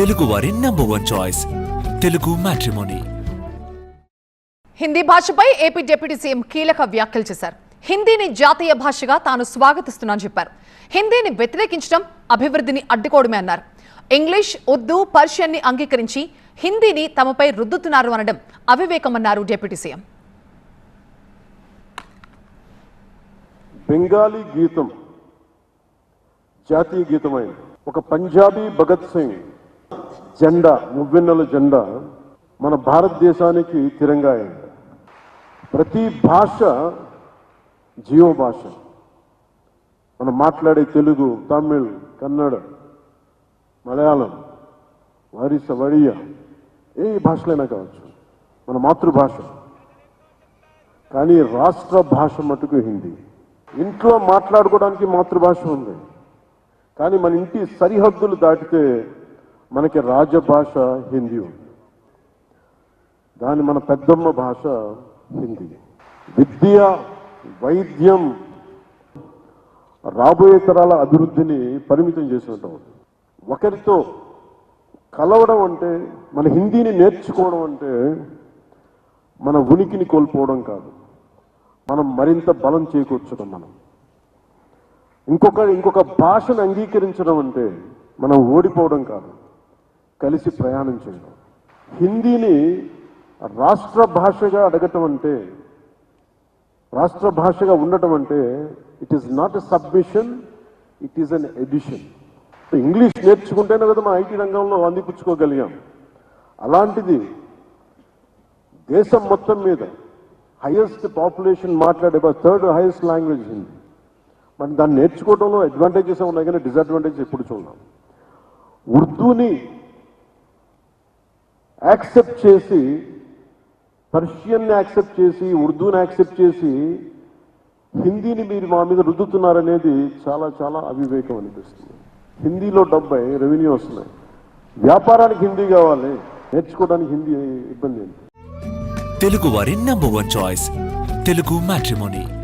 తెలుగు వారి number one choice Telugu matrimony Hindi భాషపై AP deputy CM కీలక వ్యాఖ్యలు చేశారు. హిందీని జాతీయ భాషగా తాను స్వాగతిస్తున్నానని చెప్పారు. హిందీని వ్యతిరేకించడం అభివృద్ధిని అడ్డుకోవడమే అన్నారు. ఇంగ్లీష్ ఉర్దూ పర్షియన్ని అంగీకరించి హిందీని తమపై రుద్దుతున్నారు అనడం అవివేకమన్నారు డిప్యూటీ సీఎం బెంగాలీ గీతం జాతీయ గీతమైంది. ఒక పంజాబీ భగత్ సింగ్ జెండా మువ్వెన్నెల జెండా మన భారతదేశానికి తిరంగా అయింది. ప్రతి భాష జీవ భాష. మనం మాట్లాడే తెలుగు తమిళ్ కన్నడ మలయాళం వారిస వడియ ఏ భాషలైనా కావచ్చు. మన మాతృభాష. కానీ రాష్ట్ర భాష మటుకు హిందీ. ఇంట్లో మాట్లాడుకోవడానికి మాతృభాష ఉంది. కానీ మన ఇంటి సరిహద్దులు దాటితే మనకి రాజభాష హిందీ ఉంది. దాని మన పెద్దమ్మ భాష హిందీ. విద్య వైద్యం రాబోయే తరాల అభివృద్ధిని పరిమితం చేసినట్టు ఒకరితో కలవడం అంటే మన హిందీని నేర్చుకోవడం అంటే మన ఉనికిని కోల్పోవడం కాదు. మనం మరింత బలం చేకూర్చడం మనం. ఇంకొక ఇంకొక భాషను అంగీకరించడం అంటే మనం ఓడిపోవడం కాదు. కలిసి ప్రయాణం చేయడం. హిందీని రాష్ట్ర భాషగా అడగటం అంటే రాష్ట్ర భాషగా ఉండటం అంటే it is not a submission it is an addition English నేర్చుకుంటేనే కదా మా ఐటీ రంగంలో అందిపుచ్చుకోగలిగాం అలాంటిది దేశం మొత్తం మీద హైయెస్ట్ పాపులేషన్ మాట్లాడే థర్డ్ హైయెస్ట్ లాంగ్వేజ్ హిందీ. మరి దాన్ని నేర్చుకోవడంలో అడ్వాంటేజెస్ ఉన్నాయి కానీ డిసడ్వాంటేజెస్ ఎప్పుడు చూడాలి. ఉర్దూని యాక్సెప్ట్ చేసి పర్షియన్ని యాక్సెప్ట్ చేసి ఉర్దూని యాక్సెప్ట్ చేసి హిందీని మీరు మా మీద రుద్దుతున్నారనేది చాలా చాలా అవివేకం అనిపిస్తుంది. హిందీలో డెబ్బై రెవెన్యూ వస్తున్నాయి. వ్యాపారానికి హిందీ కావాలి. నేర్చుకోవడానికి హిందీ ఇబ్బంది ఏంటి? తెలుగు వారి number one choice. Telugu matrimony.